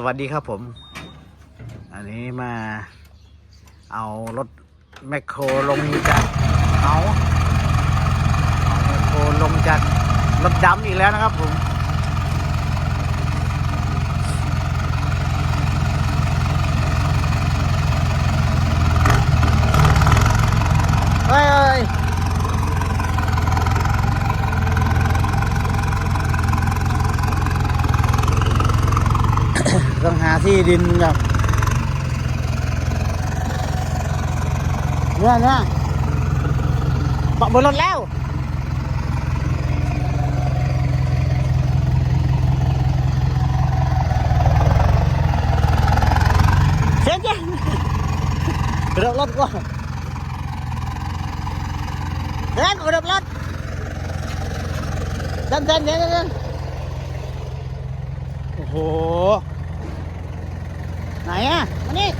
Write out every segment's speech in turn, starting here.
สวัสดีครับผม อันนี้มาเอารถแมคโครลงจากเขาเอาแมคโครลงจากรถดำอีกแล้วนะครับผม เฮ้ยเฮ้ย ต้องหาที่ดินแบบเนี่ยเนี่ยเบาะบนรถแล้วเสียงจ้ะกระโดดรถก่อนเดินกระโดดรถเดินเดินเดินเดินโอ้โห ไหนอะมานี่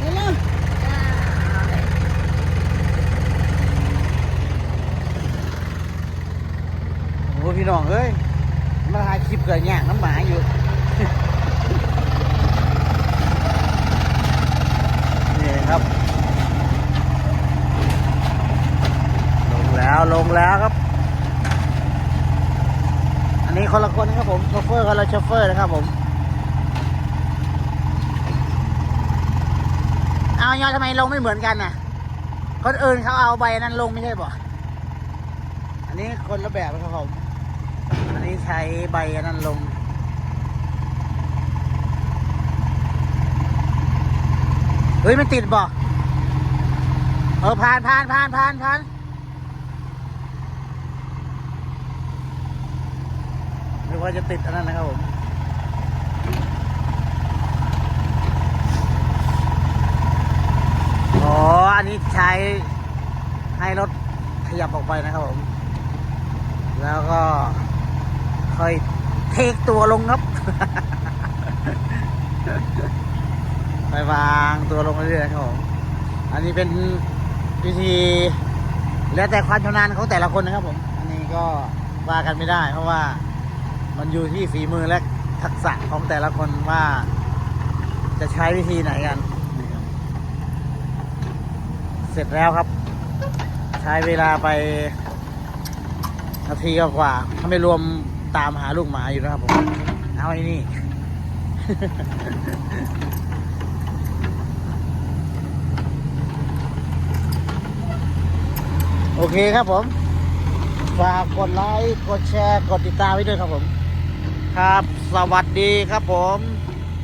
มาเร็วโอ้พี่น้องเอ้ยมาถ่ายคลิปเกิดแย่งน้ำหมาอยู่นี่ครับ ลงแล้วลงแล้วครับ อันนี้คนละคนนะครับผมโชเฟอร์คนละโชเฟอร์นะครับผม เอายอดทำไมลงไม่เหมือนกันน่ะ คนอื่นเขาเอาใบนั้นลงไม่ใช่ป่ะอันนี้คนละแบบนะครับผมอันนี้ใช้ใบนั้นลงเฮ้ยมันติดบ่เออผ่านผ่านผ่านผ่านผ่านนึกว่าจะติดอันนั้นนะครับผม อ๋อ อั นี้ใช้ให้รถขยับออกไปนะครับผม แล้วก็ค่อยเทคตัวลงครับไปวางตัวลงเรื่อยๆครับผม อันนี้เป็นวิธี แล้วแต่ความชำนาญของแต่ละคนนะครับผม อันนี้ก็ว่ากันไม่ได้ เพราะว่ามันอยู่ที่ฝีมือและทักษะของแต่ละคนว่า จะใช้วิธีไหนกัน เสร็จแล้วครับ ใช้เวลาไปนาทีกว่าถ้าไม่รวมตามหาลูกหมาอยู่นะครับผม เอาไอ้นี่ โอเคครับผม ฝากกดไลค์ กดแชร์ กดติดตามไว้ด้วยครับผม ครับ สวัสดีครับผม